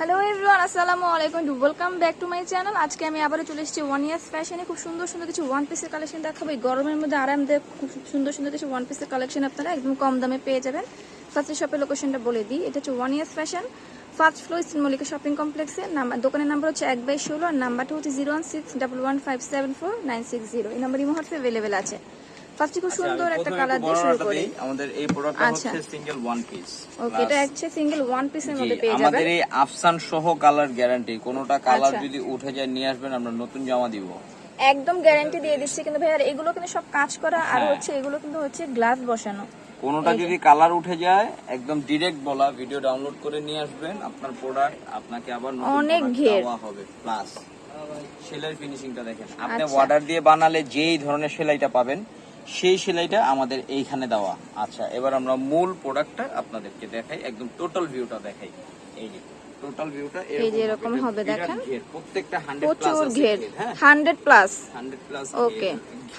Hello everyone আসসালামু আলাইকুম welcome back to my channel আজকে আমি আবারও চলে এসেছি ওয়ান ইয়ার্স ফ্যাশনে খুব সুন্দর সুন্দর কিছু ওয়ান পিসের কালেকশন দেখাবো। এই গরমের মধ্যে আরামদায়ক খুব সুন্দর সুন্দর কিছু ওয়ান পিসের কালেকশন আপনারা একদম কম দামে পেয়ে যাবেন। ফার্স্ট শপের লোকেশনটা বলে দিই। এটা হচ্ছে one years fashion first floor eastern Mallika shopping কমপ্লেক্সে নাম্বার দোকানের নাম্বার হচ্ছে এক বাই ষোলো। আর নাম্বারটা হচ্ছে zero one six double one five seven four nine six zero এই নাম্বার এই মুহূর্তে অ্যাভেলেবেল আছে। ফার্স্টে খুব সুন্দর একটা কালার দিয়ে শুরু করি আমাদের এই প্রোডাক্টটা আচ্ছা। হচ্ছে সিঙ্গেল ওয়ান পিস ওকে এটা হচ্ছে সিঙ্গেল ওয়ান পিসের মধ্যে পেয়ে যাবেন আমাদের এই আফসান সহ কালার গ্যারান্টি কোনোটা কালার আচ্ছা। যদি উঠে যায় নিয়ে আসবেন আমরা নতুন জামা দিব একদম গ্যারান্টি দিয়ে দিচ্ছি কিন্তু ভাই আর এগুলো কিন্তু সব কাজ করা আর হ্যাঁ। হচ্ছে এগুলো কিন্তু হচ্ছে গ্লাস বসানো কোনোটা যদি কালার উঠে যায় একদম ডিরেক্ট বলা ভিডিও ডাউনলোড করে নিয়ে আসবেন আপনার প্রোডাক্ট আপনাকে আবার নতুন অনেক ঘের। হবে প্লাস সেলাই ফিনিশিংটা দেখেন আপনি আচ্ছা। অর্ডার দিয়ে বানালে যেই ধরনের সেলাইটা পাবেন সেই সেলাইটা আমাদের এইখানে দেওয়া। আচ্ছা এবার আমরা মূল প্রোডাক্টটা আপনাদেরকে দেখাই একদম টোটাল ভিউটা দেখাই। এই যে টোটাল ভিউটা এই যে এরকম হবে দেখেন। প্রত্যেকটা 100 প্লাস ঘের ঘের, হ্যাঁ। Hundred plus 100 plus okay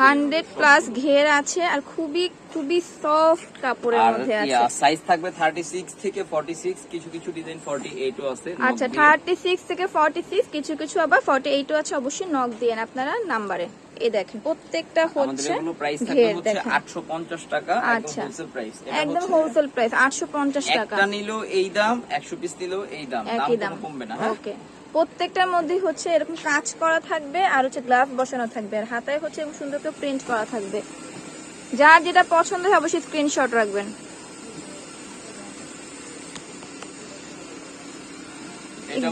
hundred plus ঘের আছে আর খুবই খুবই সফট কাপড়ের মধ্যে আছে। সাইজ থাকবে 36 থেকে 46 কিছু কিছু ডিজাইন 48 ও আছে আচ্ছা নখ দিয়ে। থার্টি সিক্স থেকে ফর্টি সিক্স কিছু কিছু আবার ফর্টি এইটও আছে অবশ্যই নক দিয়ে আপনারা নাম্বারে এই দেখেন প্রত্যেকটা হচ্ছে ঘের দেখেন। 850 টাকা একদম আচ্ছা। হোলসেল প্রাইস একদম হোলসেল প্রাইস আটশো পঞ্চাশ টাকা। একটা নিলো এই দাম 100 পিস নিলো এই দাম। দাম কমবে না হ্যাঁ? ওকে। প্রত্যেকটার মধ্যে হচ্ছে এরকম কাজ করা থাকবে আর হচ্ছে গ্লাস বসানো থাকবে। আর হাতায় হচ্ছে সুন্দর করে প্রিন্ট করা থাকবে। যার যেটা পছন্দ হয় অবশ্যই স্ক্রিনশট রাখবেন।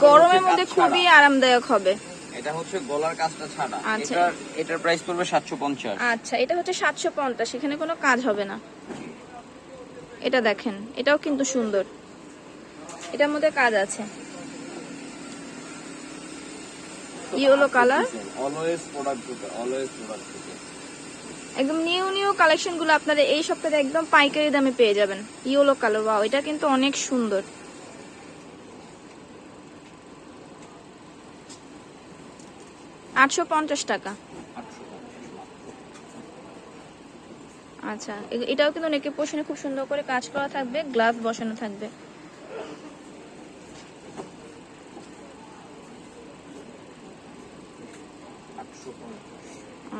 গরমের মধ্যে খুবই আরামদায়ক হবে। এটা হচ্ছে গলার কাজটা ছাড়া। আচ্ছা। এটার এটার প্রাইস পড়বে 750 আচ্ছা এটা হচ্ছে সাতশো পঞ্চাশ এখানে কোনো কাজ হবে না। এটা দেখেন এটাও কিন্তু সুন্দর। এটার মধ্যে কাজ আছে। Yellow colour always product always product একদম নিউ নিউ কালেকশনগুলো আপনারা এই সপ্তাহে একদম পাইকারি দামে পেয়ে যাবেন। ইয়েলো কালার ওয়াও এটা কিন্তু অনেক সুন্দর। আটশো পঞ্চাশ টাকা। আচ্ছা এটাও কিন্তু নেকে পোষণে খুব সুন্দর করে কাজ করা থাকবে গ্লাস বসানো থাকবে।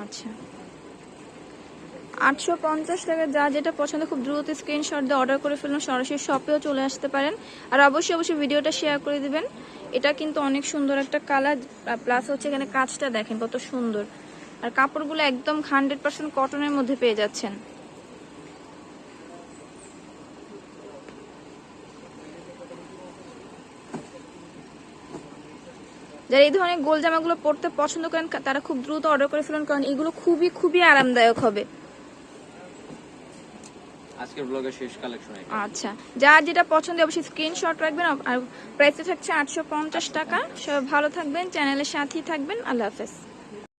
আচ্ছা। আটশো পঞ্চাশ টাকা যা যেটা পছন্দ, খুব দ্রুত স্ক্রিনশট দিয়ে অর্ডার করে ফেলুন, সরাসরি শপেও চলে আসতে পারেন। আর অবশ্যই অবশ্যই ভিডিওটা শেয়ার করে দিবেন। এটা কিন্তু অনেক সুন্দর একটা কালার প্লাস হচ্ছে এখানে কাজটা দেখেন কত সুন্দর। আর কাপড়গুলো একদম হান্ড্রেড পার্সেন্ট কটনের মধ্যে পেয়ে যাচ্ছেন। যারা এই ধরনের গোল জামাগুলো পরতে পছন্দ করেন তারা খুব দ্রুত অর্ডার করে ফেলুন, কারণ এগুলো খুবই খুবই আরামদায়ক হবে। আজকের ব্লগের শেষ কালেকশন আচ্ছা যার যেটা পছন্দ অবশ্যই স্ক্রিনশট রাখবেন, আর প্রাইসটা থাকছে আটশো পঞ্চাশ টাকা। সবাই ভালো থাকবেন চ্যানেলের সাথেই থাকবেন। আল্লাহ হাফেজ।